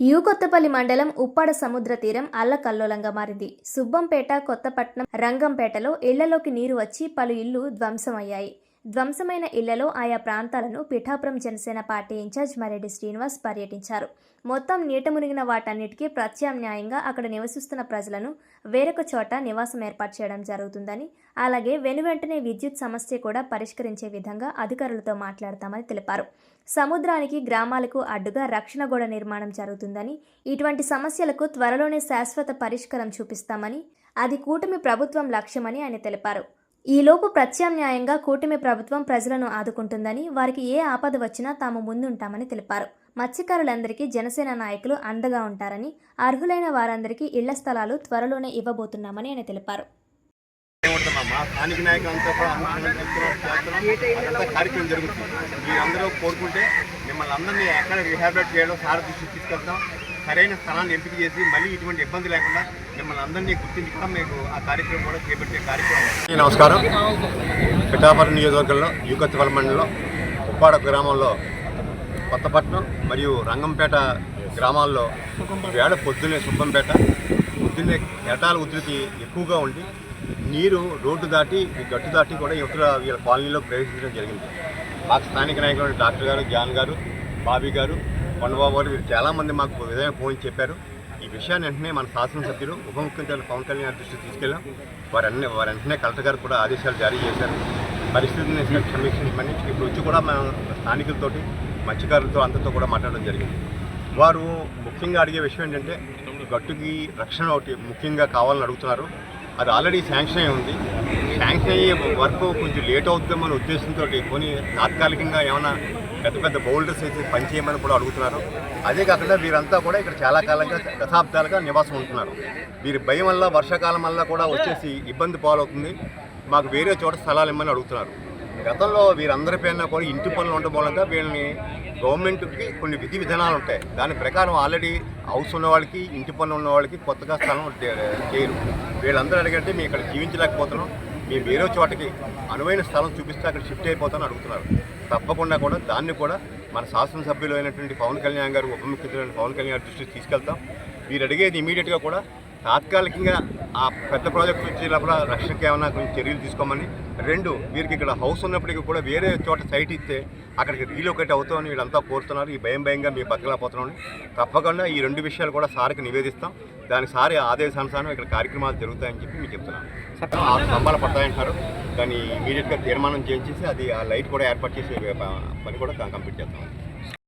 You Kothapalli మండలం ఉప్పాడ సముద్ర తీరం అల్లకల్లోలంగా మారింది. సుబ్బంపేట కొత్తపట్నం రంగంపేటలో ఇళ్ళలోకి నీరు వచ్చి పలు ఇళ్ళు ధ్వంసమయ్యాయి. ధ్వంసమైన ఇళ్ళలో ఆయా ప్రాంతాలను పిఠాపురం జనసేన పార్టీ ఇన్ఛార్జ్ మరెడ్డి శ్రీనివాస్ పర్యటించారు. మొత్తం నీట మునిగిన వాటన్నిటికీ ప్రత్యామ్నాయంగా అక్కడ నివసిస్తున్న ప్రజలను వేరొక చోట నివాసం ఏర్పాటు చేయడం జరుగుతుందని అలాగే వెనువెంటనే విద్యుత్ సమస్య కూడా పరిష్కరించే విధంగా అధికారులతో మాట్లాడతామని తెలిపారు. సముద్రానికి గ్రామాలకు అడ్డుగా రక్షణ గోడ నిర్మాణం జరుగుతుందని ఇటువంటి సమస్యలకు త్వరలోనే శాశ్వత పరిష్కారం చూపిస్తామని అది కూటమి ప్రభుత్వం లక్ష్యమని ఆయన తెలిపారు. ఈలోపు ప్రత్యామ్నాయంగా కూటమి ప్రభుత్వం ప్రజలను ఆదుకుంటుందని వారికి ఏ ఆపద వచ్చినా తాము ముందుంటామని తెలిపారు. మత్స్యకారులందరికీ జనసేన నాయకులు అండగా ఉంటారని అర్హులైన వారందరికీ ఇళ్ళ స్థలాలు త్వరలోనే ఇవ్వబోతున్నామని ఆయన తెలిపారు. కార్యక్రమం జరుగుతుంది. మీరందరూ కోరుకుంటే మిమ్మల్ని అందరినీ ఎక్కడ రిహాబిలేట్ చేయడం సార్ దృష్టికి తీసుకెళ్తాం. సరైన స్థలాన్ని ఎంపిక చేసి మళ్ళీ ఇటువంటి ఇబ్బంది లేకుండా మిమ్మల్ని అందరినీ గుర్తించడం మీకు ఆ కార్యక్రమం కూడా చేపట్టే కార్యక్రమం నమస్కారం. పిఠాపురం నియోజకవర్గంలో యూకత్వల మండలంలో ఉప్పాడ గ్రామంలో కొత్తపట్నం మరియు రంగంపేట గ్రామాల్లో వేళ పొద్దున్నే సుబ్బంపేట పొద్దున్నే ఎటాల ఉధృతి ఎక్కువగా ఉండి నీరు రోడ్డు దాటి గట్టు దాటి కూడా ఇతర వీళ్ళ కాలనీలో ప్రవేశించడం జరిగింది. మాకు స్థానిక నాయకులు డాక్టర్ గారు జాన్ గారు బాబీ గారు కొండబాబు గారు వీరు చాలామంది మాకు ఉదయం ఫోన్ చెప్పారు. ఈ విషయాన్ని వెంటనే మన శాసనసభ్యులు ఉప ముఖ్యమంత్రి పవన్ కళ్యాణ్ దృష్టికి తీసుకెళ్ళాం. వారు అన్ని వారు వెంటనే కలెక్టర్ గారు కూడా ఆదేశాలు జారీ చేశారు. పరిస్థితిని సమీక్షించమని ఇప్పుడు వచ్చి కూడా మనం స్థానికులతోటి మత్స్యకారులతో అందరితో కూడా మాట్లాడడం జరిగింది. వారు ముఖ్యంగా అడిగే విషయం ఏంటంటే గట్టుకి రక్షణ ఒకటి ముఖ్యంగా కావాలని అడుగుతున్నారు. అది ఆల్రెడీ శాంక్షన్ అయి ఉంది. శాంక్షన్ అయ్యే వర్క్ కొంచెం లేట్ అవుతుందేమో ఉద్దేశంతో కొని తాత్కాలికంగా ఏమైనా పెద్ద పెద్ద బౌల్డర్స్ వేసి పనిచేయమని కూడా అడుగుతున్నారు. అదే కాకుండా వీరంతా కూడా ఇక్కడ చాలా కాలంగా దశాబ్దాలుగా నివాసం ఉంటున్నారు. వీరి భయం వల్ల వర్షాకాలం వల్ల కూడా వచ్చేసి ఇబ్బంది పాలవుతుంది. మాకు వేరే చోట స్థలాలు ఇమ్మని అడుగుతున్నారు. గతంలో వీరందరి పేరున కూడా ఇంటి పనులు ఉండడం మూలంగా వీళ్ళని గవర్నమెంట్కి కొన్ని విధి విధానాలు ఉంటాయి. దాని ప్రకారం ఆల్రెడీ హౌస్ ఉన్న వాళ్ళకి ఇంటి పనులు ఉన్న వాళ్ళకి కొత్తగా స్థలం చేయరు. వీళ్ళందరూ అడిగంటే మేము ఇక్కడ జీవించలేకపోతున్నాం. మేము వేరే చోటకి అనువైన స్థలం చూపిస్తే అక్కడ షిఫ్ట్ అయిపోతాను అడుగుతున్నారు. తప్పకుండా కూడా దాన్ని కూడా మన శాసనసభ్యులు అయినటువంటి పవన్ కళ్యాణ్ గారు ఉప ముఖ్యమంత్రి పవన్ కళ్యాణ్ గారి దృష్టికి తీసుకెళ్తాం. మీరు అడిగేది ఇమీడియట్గా కూడా తాత్కాలికంగా ఆ పెద్ద ప్రాజెక్ట్ వచ్చేటప్పుడు రక్షణకి ఏమైనా కొంచెం చర్యలు తీసుకోమని రెండు వీరికి ఇక్కడ హౌస్ ఉన్నప్పటికీ కూడా వేరే చోట సైట్ ఇస్తే అక్కడికి రీలొకేట్ అవుతామని వీళ్ళంతా కోరుతున్నారు. ఈ భయం భయంగా మేము బతకలేకపోతున్నామని తప్పకుండా ఈ రెండు విషయాలు కూడా సార్కి నివేదిస్తాం. దానికి సారి ఆదేశానుసారం ఇక్కడ కార్యక్రమాలు జరుగుతాయని చెప్పి మీకు చెప్తున్నాను. ఆ స్తంభాలు పడతాయంటారు. దాన్ని ఇమీడియట్గా తీర్మానం చేయించేసి అది ఆ లైట్ కూడా ఏర్పాటు చేసే పని కూడా కంప్లీట్ చేస్తాం.